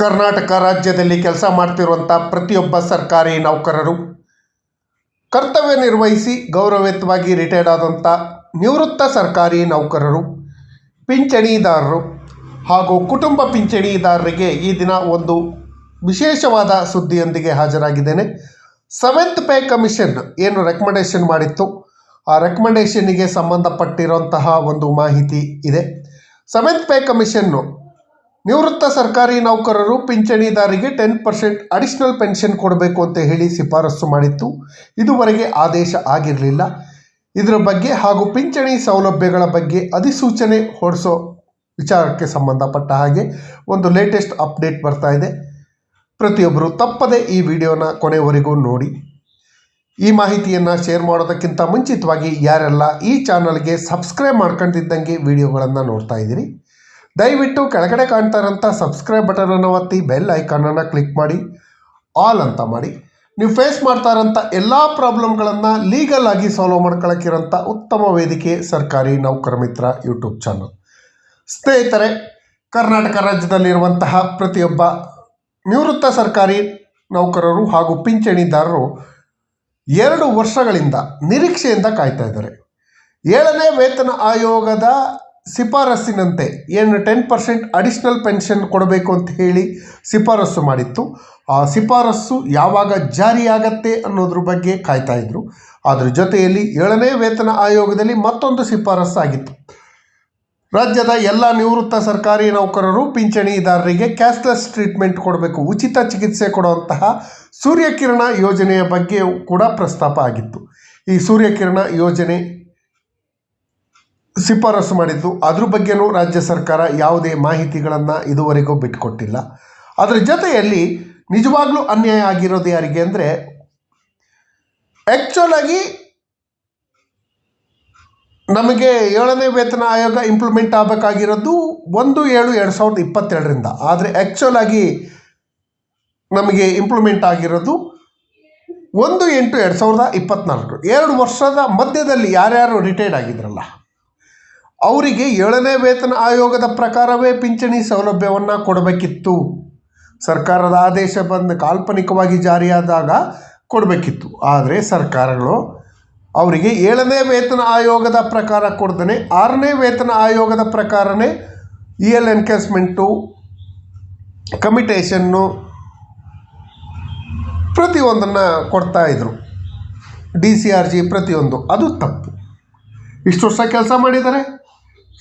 ಕರ್ನಾಟಕ ರಾಜ್ಯದಲ್ಲಿ ಕೆಲಸ ಮಾಡ್ತಿರುವಂಥ ಪ್ರತಿಯೊಬ್ಬ ಸರ್ಕಾರಿ ನೌಕರರು ಕರ್ತವ್ಯ ನಿರ್ವಹಿಸಿ ಗೌರವಯುತವಾಗಿ ರಿಟೈರ್ಡ್ ಆದಂಥ ನಿವೃತ್ತ ಸರ್ಕಾರಿ ನೌಕರರು, ಪಿಂಚಣಿದಾರರು ಹಾಗೂ ಕುಟುಂಬ ಪಿಂಚಣಿದಾರರಿಗೆ ಈ ದಿನ ಒಂದು ವಿಶೇಷವಾದ ಸುದ್ದಿಯೊಂದಿಗೆ ಹಾಜರಾಗಿದ್ದೇನೆ. ಸೆವೆಂತ್ ಪೇ ಕಮಿಷನ್ ಏನು ರೆಕಮೆಂಡೇಶನ್ ಮಾಡಿತ್ತು? ಆ ರೆಕಮೆಂಡೇಷನ್ನಿಗೆ ಸಂಬಂಧಪಟ್ಟಿರುವಂತಹ ಒಂದು ಮಾಹಿತಿ ಇದೆ. ಸೆವೆಂತ್ ಪೇ ಕಮಿಷನ್ನು ನಿವೃತ್ತ ಸರ್ಕಾರಿ ನೌಕರರು ಪಿಂಚಣಿದಾರಿಗೆ ಟೆನ್ ಪರ್ಸೆಂಟ್ ಅಡಿಷನಲ್ ಪೆನ್ಷನ್ ಕೊಡಬೇಕು ಅಂತ ಹೇಳಿ ಶಿಫಾರಸು ಮಾಡಿತ್ತು. ಇದುವರೆಗೆ ಆದೇಶ ಆಗಿರಲಿಲ್ಲ. ಇದರ ಬಗ್ಗೆ ಹಾಗೂ ಪಿಂಚಣಿ ಸೌಲಭ್ಯಗಳ ಬಗ್ಗೆ ಅಧಿಸೂಚನೆ ಹೊರಡಿಸೋ ವಿಚಾರಕ್ಕೆ ಸಂಬಂಧಪಟ್ಟ ಹಾಗೆ ಒಂದು ಲೇಟೆಸ್ಟ್ ಅಪ್ಡೇಟ್ ಬರ್ತಾ ಇದೆ. ಪ್ರತಿಯೊಬ್ಬರು ತಪ್ಪದೆ ಈ ವಿಡಿಯೋನ ಕೊನೆವರೆಗೂ ನೋಡಿ. ಈ ಮಾಹಿತಿಯನ್ನು ಶೇರ್ ಮಾಡೋದಕ್ಕಿಂತ ಮುಂಚಿತವಾಗಿ ಯಾರೆಲ್ಲ ಈ ಚಾನಲ್ಗೆ ಸಬ್ಸ್ಕ್ರೈಬ್ ಮಾಡ್ಕೊಂಡಿದ್ದಂಗೆ ವಿಡಿಯೋಗಳನ್ನು ನೋಡ್ತಾ ಇದ್ದೀರಿ. ದಯವಿಟ್ಟು ಕೆಳಗಡೆ ಕಾಣ್ತಾ ಇರೋಂಥ ಸಬ್ಸ್ಕ್ರೈಬ್ ಬಟನನ್ನು ಒತ್ತಿ ಬೆಲ್ ಐಕಾನನ್ನು ಕ್ಲಿಕ್ ಮಾಡಿ ಆಲ್ ಅಂತ ಮಾಡಿ. ನೀವು ಫೇಸ್ ಮಾಡ್ತಾ ಇರೋಂಥ ಎಲ್ಲ ಪ್ರಾಬ್ಲಮ್ಗಳನ್ನು ಲೀಗಲ್ ಆಗಿ ಸಾಲ್ವ್ ಮಾಡ್ಕೊಳ್ಳೋಕ್ಕಿರೋಂಥ ಉತ್ತಮ ವೇದಿಕೆ ಸರ್ಕಾರಿ ನೌಕರ ಮಿತ್ರ ಯೂಟ್ಯೂಬ್ ಚಾನಲ್ ಸ್ನೇಹಿತರೆ, ಕರ್ನಾಟಕ ರಾಜ್ಯದಲ್ಲಿರುವಂತಹ ಪ್ರತಿಯೊಬ್ಬ ನಿವೃತ್ತ ಸರ್ಕಾರಿ ನೌಕರರು ಹಾಗೂ ಪಿಂಚಣಿದಾರರು ಎರಡು ವರ್ಷಗಳಿಂದ ನಿರೀಕ್ಷೆಯಿಂದ ಕಾಯ್ತಾ ಇದ್ದಾರೆ. ಏಳನೇ ವೇತನ ಆಯೋಗದ ಶಿಫಾರಸ್ಸಿನಂತೆ ಏನು ಟೆನ್ ಪರ್ಸೆಂಟ್ ಅಡಿಷ್ನಲ್ ಪೆನ್ಷನ್ ಕೊಡಬೇಕು ಅಂತ ಹೇಳಿ ಶಿಫಾರಸ್ಸು ಮಾಡಿತ್ತು. ಆ ಶಿಫಾರಸ್ಸು ಯಾವಾಗ ಜಾರಿಯಾಗತ್ತೆ ಅನ್ನೋದ್ರ ಬಗ್ಗೆ ಕಾಯ್ತಾ ಇದ್ರು. ಅದರ ಜೊತೆಯಲ್ಲಿ ಏಳನೇ ವೇತನ ಆಯೋಗದಲ್ಲಿ ಮತ್ತೊಂದು ಶಿಫಾರಸ್ಸು ಆಗಿತ್ತು. ರಾಜ್ಯದ ಎಲ್ಲ ನಿವೃತ್ತ ಸರ್ಕಾರಿ ನೌಕರರು, ಪಿಂಚಣಿದಾರರಿಗೆ ಕ್ಯಾಶ್ಲೆಸ್ ಟ್ರೀಟ್ಮೆಂಟ್ ಕೊಡಬೇಕು, ಉಚಿತ ಚಿಕಿತ್ಸೆ ಕೊಡುವಂತಹ ಸೂರ್ಯಕಿರಣ ಯೋಜನೆಯ ಬಗ್ಗೆ ಕೂಡ ಪ್ರಸ್ತಾಪ ಆಗಿತ್ತು. ಈ ಸೂರ್ಯಕಿರಣ ಯೋಜನೆ ಶಿಫಾರಸು ಮಾಡಿದ್ದು. ಅದ್ರ ಬಗ್ಗೆನೂ ರಾಜ್ಯ ಸರ್ಕಾರ ಯಾವುದೇ ಮಾಹಿತಿಗಳನ್ನು ಇದುವರೆಗೂ ಬಿಟ್ಟುಕೊಟ್ಟಿಲ್ಲ ಅದರ ಜೊತೆಯಲ್ಲಿ ನಿಜವಾಗ್ಲೂ ಅನ್ಯಾಯ ಆಗಿರೋದು ಯಾರಿಗೆ ಅಂದರೆ ಆ್ಯಕ್ಚುಲಾಗಿ ನಮಗೆ ಏಳನೇ ವೇತನ ಆಯೋಗ ಇಂಪ್ಲಿಮೆಂಟ್ ಆಗಬೇಕಾಗಿರೋದು ಒಂದು ಏಳು ಎರಡು ಸಾವಿರದ ಇಪ್ಪತ್ತೆರಡರಿಂದ. ಆದರೆ ಆ್ಯಕ್ಚುಲಾಗಿ ನಮಗೆ ಇಂಪ್ಲಿಮೆಂಟ್ ಆಗಿರೋದು ಒಂದು ಎಂಟು ಎರಡು ಸಾವಿರದ ಇಪ್ಪತ್ತ್ನಾಲ್ಕು ಎರಡು ವರ್ಷದ ಮಧ್ಯದಲ್ಲಿ ಯಾರ್ಯಾರು ರಿಟೈರ್ಡ್ ಆಗಿದ್ರಲ್ಲ ಅವರಿಗೆ ಏಳನೇ ವೇತನ ಆಯೋಗದ ಪ್ರಕಾರವೇ ಪಿಂಚಣಿ ಸೌಲಭ್ಯವನ್ನು ಕೊಡಬೇಕಿತ್ತು. ಸರ್ಕಾರದ ಆದೇಶ ಬಂದ ಕಾಲ್ಪನಿಕವಾಗಿ ಜಾರಿಯಾದಾಗ ಕೊಡಬೇಕಿತ್ತು. ಆದರೆ ಸರ್ಕಾರಗಳು ಅವರಿಗೆ ಏಳನೇ ವೇತನ ಆಯೋಗದ ಪ್ರಕಾರ ಕೊಡ್ದೇ ಆರನೇ ವೇತನ ಆಯೋಗದ ಪ್ರಕಾರನೇ ಇ ಎಲ್ ಎನ್ಕೇಸ್ಮೆಂಟು, ಕಮಿಟೇಷನ್ನು ಪ್ರತಿಯೊಂದನ್ನು ಕೊಡ್ತಾ ಇದ್ರು. ಡಿ ಸಿ ಆರ್ ಜಿ ಪ್ರತಿಯೊಂದು. ಅದು ತಪ್ಪು. ಇಷ್ಟು ವರ್ಷ ಕೆಲಸ ಮಾಡಿದ್ದಾರೆ.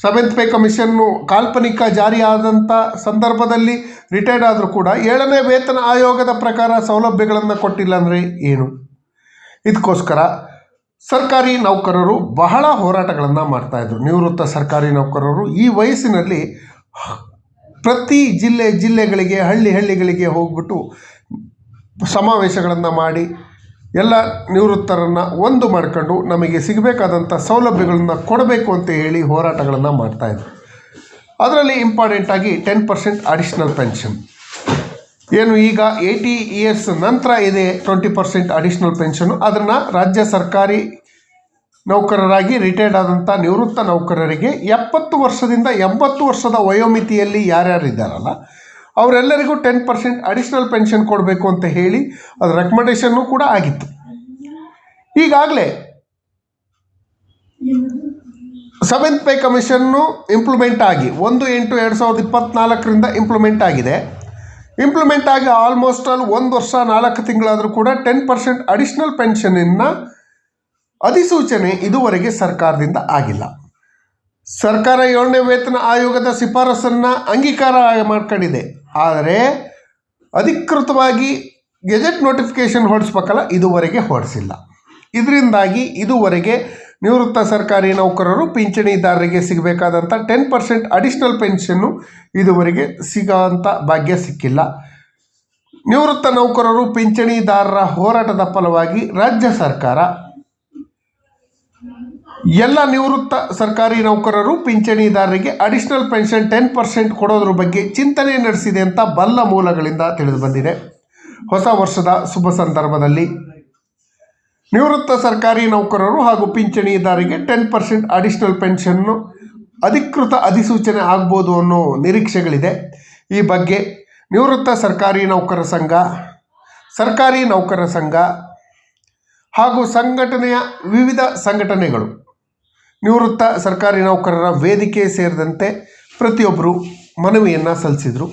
ಸೆವೆಂತ್ ಪೇ ಕಮಿಷನ್ನು ಕಾಲ್ಪನಿಕ ಜಾರಿಯಾದಂಥ ಸಂದರ್ಭದಲ್ಲಿ ರಿಟೈರ್ಡ್ ಆದರೂ ಕೂಡ ಏಳನೇ ವೇತನ ಆಯೋಗದ ಪ್ರಕಾರ ಸೌಲಭ್ಯಗಳನ್ನು ಕೊಟ್ಟಿಲ್ಲ ಅಂದರೆ ಏನು? ಇದಕ್ಕೋಸ್ಕರ ಸರ್ಕಾರಿ ನೌಕರರು ಬಹಳ ಹೋರಾಟಗಳನ್ನು ಮಾಡ್ತಾಯಿದ್ರು ನಿವೃತ್ತ ಸರ್ಕಾರಿ ನೌಕರರು ಈ ವಯಸ್ಸಿನಲ್ಲಿ ಪ್ರತಿ ಜಿಲ್ಲೆ ಜಿಲ್ಲೆಗಳಿಗೆ, ಹಳ್ಳಿ ಹಳ್ಳಿಗಳಿಗೆ ಹೋಗ್ಬಿಟ್ಟು ಸಮಾವೇಶಗಳನ್ನು ಮಾಡಿ ಎಲ್ಲ ನಿವೃತ್ತರನ್ನು ಒಂದು ಮಾಡಿಕೊಂಡು ನಮಗೆ ಸಿಗಬೇಕಾದಂಥ ಸೌಲಭ್ಯಗಳನ್ನು ಕೊಡಬೇಕು ಅಂತ ಹೇಳಿ ಹೋರಾಟಗಳನ್ನು ಮಾಡ್ತಾಯಿದ್ರು ಅದರಲ್ಲಿ ಇಂಪಾರ್ಟೆಂಟಾಗಿ ಟೆನ್ ಪರ್ಸೆಂಟ್ ಅಡಿಷ್ನಲ್ ಪೆನ್ಷನ್ ಏನು ಈಗ ಏಯ್ಟಿ ಇಯರ್ಸ್ ನಂತರ ಇದೆ ಟ್ವೆಂಟಿ ಪರ್ಸೆಂಟ್ ಅಡಿಷ್ನಲ್ ಪೆನ್ಷನು ಅದನ್ನು ರಾಜ್ಯ ಸರ್ಕಾರಿ ನೌಕರರಾಗಿ ರಿಟೈರ್ಡ್ ಆದಂಥ ನಿವೃತ್ತ ನೌಕರರಿಗೆ ಎಪ್ಪತ್ತು ವರ್ಷದಿಂದ ಎಂಬತ್ತು ವರ್ಷದ ವಯೋಮಿತಿಯಲ್ಲಿ ಯಾರ್ಯಾರು ಇದ್ದಾರಲ್ಲ ಅವರೆಲ್ಲರಿಗೂ ಟೆನ್ ಪರ್ಸೆಂಟ್ ಅಡಿಷ್ನಲ್ ಪೆನ್ಷನ್ ಕೊಡಬೇಕು ಅಂತ ಹೇಳಿ ಅದು ರೆಕಮೆಂಡೇಷನ್ನು ಕೂಡ ಆಗಿತ್ತು. ಈಗಾಗಲೇ ಸೆವೆಂತ್ ಪೇ ಕಮಿಷನ್ನು ಇಂಪ್ಲಿಮೆಂಟ್ ಆಗಿ ಒಂದು ಎಂಟು ಎರಡು ಸಾವಿರದ ಇಪ್ಪತ್ತ್ನಾಲ್ಕರಿಂದ ಇಂಪ್ಲಿಮೆಂಟ್ ಆಗಿದೆ. ಇಂಪ್ಲಿಮೆಂಟ್ ಆಗಿ ಆಲ್ಮೋಸ್ಟ್ ಆಲ್ ಒಂದು ವರ್ಷ ನಾಲ್ಕು ತಿಂಗಳಾದರೂ ಕೂಡ ಟೆನ್ ಪರ್ಸೆಂಟ್ ಅಡಿಷ್ನಲ್ ಪೆನ್ಷನನ್ನು ಅಧಿಸೂಚನೆ ಇದುವರೆಗೆ ಸರ್ಕಾರದಿಂದ ಆಗಿಲ್ಲ. ಸರ್ಕಾರ ಏಳನೇ ವೇತನ ಆಯೋಗದ ಶಿಫಾರಸನ್ನು ಅಂಗೀಕಾರ ಮಾಡ್ಕೊಂಡಿದೆ. ಆದರೆ ಅಧಿಕೃತವಾಗಿ ಗೆಜೆಟ್ ನೋಟಿಫಿಕೇಷನ್ ಹೊರಡಿಸ್ಬೇಕಲ್ಲ, ಇದುವರೆಗೆ ಹೊರಡಿಸಿಲ್ಲ. ಇದರಿಂದಾಗಿ ಇದುವರೆಗೆ ನಿವೃತ್ತ ಸರ್ಕಾರಿ ನೌಕರರು, ಪಿಂಚಣಿದಾರರಿಗೆ ಸಿಗಬೇಕಾದಂಥ ಟೆನ್ ಪರ್ಸೆಂಟ್ ಅಡಿಷ್ನಲ್ ಪೆನ್ಷನ್ನು ಇದುವರೆಗೆ ಸಿಗೋಂಥ ಭಾಗ್ಯ ಸಿಕ್ಕಿಲ್ಲ. ನಿವೃತ್ತ ನೌಕರರು, ಪಿಂಚಣಿದಾರರ ಹೋರಾಟದ ಫಲವಾಗಿ ರಾಜ್ಯ ಸರ್ಕಾರ ಎಲ್ಲ ನಿವೃತ್ತ ಸರ್ಕಾರಿ ನೌಕರರು ಪಿಂಚಣಿದಾರರಿಗೆ ಅಡಿಷನಲ್ ಪೆನ್ಷನ್ ಟೆನ್ ಪರ್ಸೆಂಟ್ ಕೊಡೋದ್ರ ಬಗ್ಗೆ ಚಿಂತನೆ ನಡೆಸಿದೆ ಅಂತ ಬಲ್ಲ ಮೂಲಗಳಿಂದ ತಿಳಿದು ಬಂದಿದೆ ಹೊಸ ವರ್ಷದ ಶುಭ ಸಂದರ್ಭದಲ್ಲಿ ನಿವೃತ್ತ ಸರ್ಕಾರಿ ನೌಕರರು ಹಾಗೂ ಪಿಂಚಣಿದಾರರಿಗೆ ಟೆನ್ ಪರ್ಸೆಂಟ್ ಅಡಿಷನಲ್ ಪೆನ್ಷನ್ನು ಅಧಿಕೃತ ಅಧಿಸೂಚನೆ ಆಗ್ಬೋದು ಅನ್ನೋ ನಿರೀಕ್ಷೆಗಳಿದೆ. ಈ ಬಗ್ಗೆ ನಿವೃತ್ತ ಸರ್ಕಾರಿ ನೌಕರ ಸಂಘ, ಸರ್ಕಾರಿ ನೌಕರ ಸಂಘ ಹಾಗೂ ಸಂಘಟನೆಯ ವಿವಿಧ ಸಂಘಟನೆಗಳು ನಿವೃತ್ತ ಸರ್ಕಾರಿ ನೌಕರರ ವೇದಿಕೆ ಸೇರಿದಂತೆ ಪ್ರತಿಯೊಬ್ಬರು ಮನವಿಯನ್ನು ಸಲ್ಲಿಸಿದರು.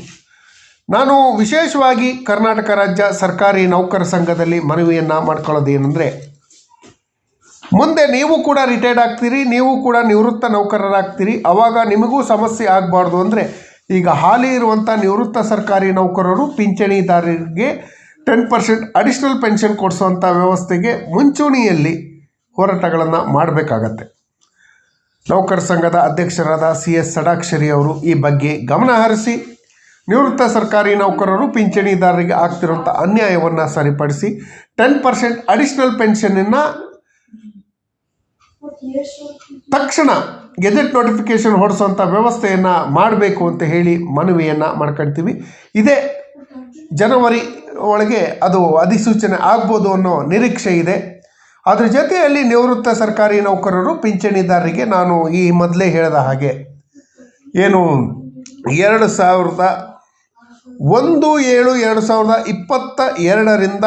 ನಾನು ವಿಶೇಷವಾಗಿ ಕರ್ನಾಟಕ ರಾಜ್ಯ ಸರ್ಕಾರಿ ನೌಕರ ಸಂಘದಲ್ಲಿ ಮನವಿಯನ್ನು ಮಾಡ್ಕೊಳ್ಳೋದು ಏನಂದರೆ, ಮುಂದೆ ನೀವು ಕೂಡ ರಿಟೈರ್ಡ್ ಆಗ್ತೀರಿ, ನೀವು ಕೂಡ ನಿವೃತ್ತ ನೌಕರರಾಗ್ತೀರಿ ಆವಾಗ ನಿಮಗೂ ಸಮಸ್ಯೆ ಆಗಬಾರ್ದು ಅಂದರೆ, ಈಗ ಹಾಲಿ ಇರುವಂಥ ನಿವೃತ್ತ ಸರ್ಕಾರಿ ನೌಕರರು ಪಿಂಚಣಿದಾರರಿಗೆ ಟೆನ್ ಪರ್ಸೆಂಟ್ ಅಡಿಷ್ನಲ್ ಪೆನ್ಷನ್ ಕೊಡಿಸುವಂಥ ವ್ಯವಸ್ಥೆಗೆ ಮುಂಚೂಣಿಯಲ್ಲಿ ಹೋರಾಟಗಳನ್ನು ಮಾಡಬೇಕಾಗತ್ತೆ. ನೌಕರ ಸಂಘದ ಅಧ್ಯಕ್ಷರಾದ ಸಿ ಎಸ್ ಸಡಾಕ್ಷರಿ ಅವರು ಈ ಬಗ್ಗೆ ಗಮನ ಹರಿಸಿ, ನಿವೃತ್ತ ಸರ್ಕಾರಿ ನೌಕರರು ಪಿಂಚಣಿದಾರರಿಗೆ ಆಗ್ತಿರುವಂಥ ಅನ್ಯಾಯವನ್ನು ಸರಿಪಡಿಸಿ, ಟೆನ್ ಪರ್ಸೆಂಟ್ ಅಡಿಷ್ನಲ್ ಪೆನ್ಷನನ್ನು ತಕ್ಷಣ ಗೆಜೆಟ್ ನೋಟಿಫಿಕೇಶನ್ ಹೊಡಿಸುವಂಥ ವ್ಯವಸ್ಥೆಯನ್ನು ಮಾಡಬೇಕು ಅಂತ ಹೇಳಿ ಮನವಿಯನ್ನು ಮಾಡ್ಕೊಳ್ತೀವಿ ಇದೇ ಜನವರಿ ಒಳಗೆ ಅದು ಅಧಿಸೂಚನೆ ಆಗ್ಬೋದು ಅನ್ನೋ ನಿರೀಕ್ಷೆ ಇದೆ. ಅದ್ರ ಜೊತೆಯಲ್ಲಿ ನಿವೃತ್ತ ಸರ್ಕಾರಿ ನೌಕರರು, ಪಿಂಚಣಿದಾರರಿಗೆ ನಾನು ಈ ಮೊದಲೇ ಹೇಳಿದ ಹಾಗೆ ಏನು ಎರಡು ಸಾವಿರದ ಒಂದು ಏಳು ಎರಡು ಸಾವಿರದ ಇಪ್ಪತ್ತ ಎರಡರಿಂದ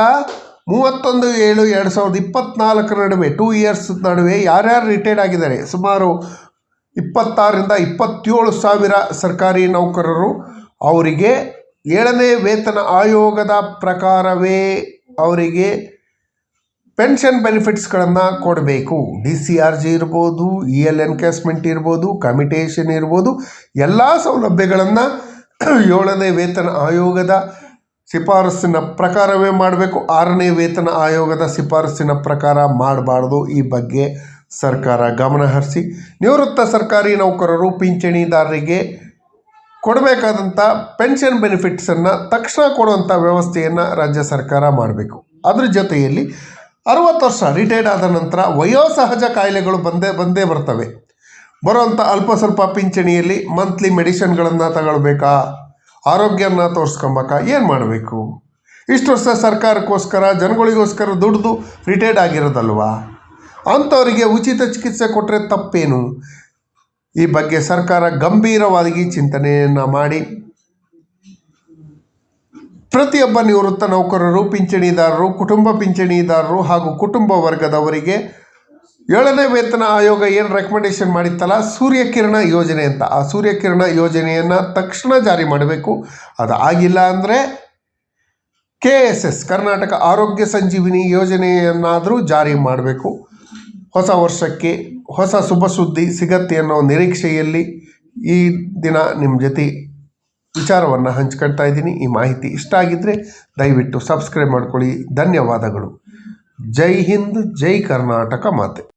ಮೂವತ್ತೊಂದು ಏಳು ಎರಡು ಸಾವಿರದ ಇಪ್ಪತ್ತ್ನಾಲ್ಕರ ನಡುವೆ ಟೂ ಇಯರ್ಸ್ ನಡುವೆ ಯಾರ್ಯಾರು ರಿಟೈರ್ಡ್ ಆಗಿದ್ದಾರೆ? ಸುಮಾರು ಇಪ್ಪತ್ತಾರರಿಂದ ಇಪ್ಪತ್ತೇಳು ಸಾವಿರ ಸರ್ಕಾರಿ ನೌಕರರು. ಅವರಿಗೆ ಏಳನೇ ವೇತನ ಆಯೋಗದ ಪ್ರಕಾರವೇ ಅವರಿಗೆ ಪೆನ್ಷನ್ ಬೆನಿಫಿಟ್ಸ್ಗಳನ್ನು ಕೊಡಬೇಕು. ಡಿ ಸಿ ಆರ್ ಜಿ ಇರ್ಬೋದು, ಇ ಎಲ್ ಎನ್ಕ್ಯಾಸ್ಮೆಂಟ್ ಇರ್ಬೋದು ಕಮಿಟೇಷನ್ ಇರ್ಬೋದು, ಎಲ್ಲ ಸೌಲಭ್ಯಗಳನ್ನು ಏಳನೇ ವೇತನ ಆಯೋಗದ ಶಿಫಾರಸ್ಸಿನ ಪ್ರಕಾರವೇ ಮಾಡಬೇಕು. ಆರನೇ ವೇತನ ಆಯೋಗದ ಶಿಫಾರಸ್ಸಿನ ಪ್ರಕಾರ ಮಾಡಬಾರ್ದು. ಈ ಬಗ್ಗೆ ಸರ್ಕಾರ ಗಮನ ಹರಿಸಿ, ನಿವೃತ್ತ ಸರ್ಕಾರಿ ನೌಕರರು, ಪಿಂಚಣಿದಾರರಿಗೆ ಕೊಡಬೇಕಾದಂಥ ಪೆನ್ಷನ್ ಬೆನಿಫಿಟ್ಸನ್ನು ತಕ್ಷಣ ಕೊಡುವಂಥ ವ್ಯವಸ್ಥೆಯನ್ನು ರಾಜ್ಯ ಸರ್ಕಾರ ಮಾಡಬೇಕು. ಅದ್ರ ಜೊತೆಯಲ್ಲಿ ಅರುವತ್ತು ವರ್ಷ ರಿಟೈರ್ಡ್ ಆದ ನಂತರ ವಯೋಸಹಜ ಕಾಯಿಲೆಗಳು ಬಂದೇ ಬಂದೇ ಬರ್ತವೆ. ಬರುವಂಥ ಅಲ್ಪ ಸ್ವಲ್ಪ ಪಿಂಚಣಿಯಲ್ಲಿ ಮಂತ್ಲಿ ಮೆಡಿಷನ್ಗಳನ್ನು ತಗೊಳ್ಬೇಕಾ? ಆರೋಗ್ಯನ ತೋರಿಸ್ಕೊಂಬಾಕ? ಏನು ಮಾಡಬೇಕು? ಇಷ್ಟು ವರ್ಷ ಸರ್ಕಾರಕ್ಕೋಸ್ಕರ, ಜನಗಳಿಗೋಸ್ಕರ ದುಡ್ದು ರಿಟೈರ್ಡ್ ಆಗಿರೋದಲ್ವಾ? ಅಂಥವರಿಗೆ ಉಚಿತ ಚಿಕಿತ್ಸೆ ಕೊಟ್ಟರೆ ತಪ್ಪೇನು? ಈ ಬಗ್ಗೆ ಸರ್ಕಾರ ಗಂಭೀರವಾಗಿ ಚಿಂತನೆಯನ್ನು ಮಾಡಿ. ಪ್ರತಿಯೊಬ್ಬ ನಿವೃತ್ತ ನೌಕರರು, ಪಿಂಚಣಿದಾರರು, ಕುಟುಂಬ ಪಿಂಚಣಿದಾರರು ಹಾಗೂ ಕುಟುಂಬ ವರ್ಗದವರಿಗೆ ಏಳನೇ ವೇತನ ಆಯೋಗ ಏನು ರೆಕಮೆಂಡೇಶನ್ ಮಾಡಿತ್ತಲ್ಲ? ಸೂರ್ಯಕಿರಣ ಯೋಜನೆ ಅಂತ. ಆ ಸೂರ್ಯಕಿರಣ ಯೋಜನೆಯನ್ನು ತಕ್ಷಣ ಜಾರಿ ಮಾಡಬೇಕು. ಅದು ಆಗಿಲ್ಲ ಅಂದರೆ ಕೆ ಎಸ್ ಎಸ್, ಕರ್ನಾಟಕ ಆರೋಗ್ಯ ಸಂಜೀವಿನಿ ಯೋಜನೆಯನ್ನಾದರೂ ಜಾರಿ ಮಾಡಬೇಕು. ಹೊಸ ವರ್ಷಕ್ಕೆ ಹೊಸ ಶುಭ ಸುದ್ದಿ ಸಿಗತ್ತೆ ಅನ್ನೋ ನಿರೀಕ್ಷೆಯಲ್ಲಿ ಈ ದಿನ ನಿಮ್ಮ ಜೊತೆ ವಿಚಾರವನ್ನು ಹಂಚ್ಕೊಳ್ತಾ ಇದ್ದೀನಿ. ಈ ಮಾಹಿತಿ ಇಷ್ಟ ಆಗಿದ್ದರೆ ದಯವಿಟ್ಟು ಸಬ್ಸ್ಕ್ರೈಬ್ ಮಾಡ್ಕೊಳ್ಳಿ. ಧನ್ಯವಾದಗಳು. ಜೈ ಹಿಂದ್, ಜೈ ಕರ್ನಾಟಕ ಮಾತೆ.